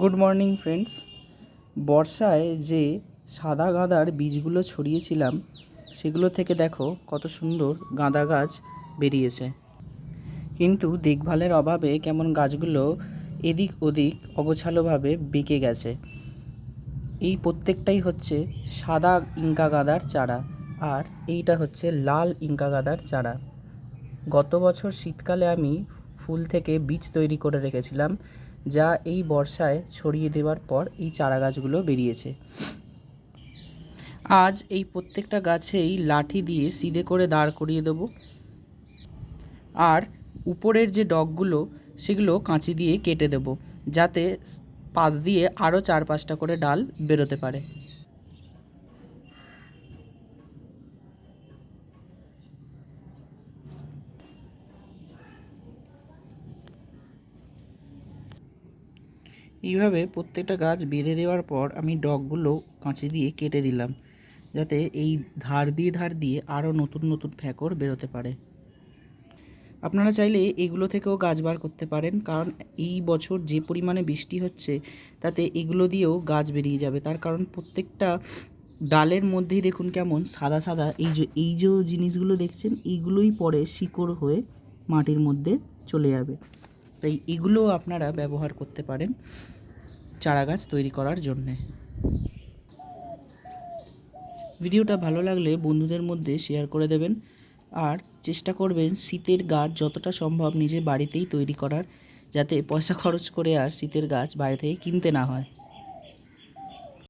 Good morning friends বর্ষায় যে সাদা গাঁদার বীজগুলো ছড়িয়েছিলাম, সেগুলো থেকে দেখো কত সুন্দর গাঁদা গাছ বেরিয়েছে। কিন্তু দেখভালের অভাবে কেমন গাছগুলো এদিক ওদিক অগোছালোভাবে বেঁকে গেছে। এই প্রত্যেকটাই হচ্ছে সাদা ইঙ্কা গাঁদার চারা, আর এইটা হচ্ছে লাল ইঙ্কা গাঁদার চারা। গত বছর শীতকালে আমি ফুল থেকে বীজ তৈরি করে রেখেছিলাম যা এই বর্ষায় ছড়িয়ে দেওয়ার পর এই চারা গাছগুলো বেরিয়েছে। আজ এই প্রত্যেকটা গাছেই লাঠি দিয়ে সিধে করে দাঁড় করিয়ে দেবো। আর উপরের যে ডগগুলো, সেগুলো কাঁচি দিয়ে কেটে দেব, যাতে পাশ দিয়ে আরও চার পাঁচটা করে ডাল বেরোতে পারে। এইভাবে প্রত্যেকটা গাছ বেঁধে দেওয়ার পর আমি ডগগুলো কাঁচি দিয়ে কেটে দিলাম, যাতে এই ধার দিয়ে ধার দিয়ে আরও নতুন নতুন ফ্যাকর বেরোতে পারে। আপনারা চাইলে এগুলো থেকেও গাছ বার করতে পারেন, কারণ এই বছর যে পরিমাণে বৃষ্টি হচ্ছে, তাতে এগুলো দিয়েও গাছ বেরিয়ে যাবে। তার কারণ প্রত্যেকটা ডালের মধ্যেই দেখুন কেমন সাদা সাদা, এই যে এই যে জিনিসগুলো দেখছেন, এইগুলোই পরে শিকড় হয়ে মাটির মধ্যে চলে যাবে। তাই এগুলো আপনারা ব্যবহার করতে পারেন। চারা গাছ তৈরি করার জন্যে। ভিডিওটা ভালো লাগলে বন্ধুদের মধ্যে শেয়ার করে দেবেন। আর চেষ্টা করবেন শীতের গাছ যতটা সম্ভব নিজে বাড়িতেই তৈরি করার, যাতে পয়সা খরচ করে আর শীতের গাছ বাইরে থেকে কিনতে না হয়।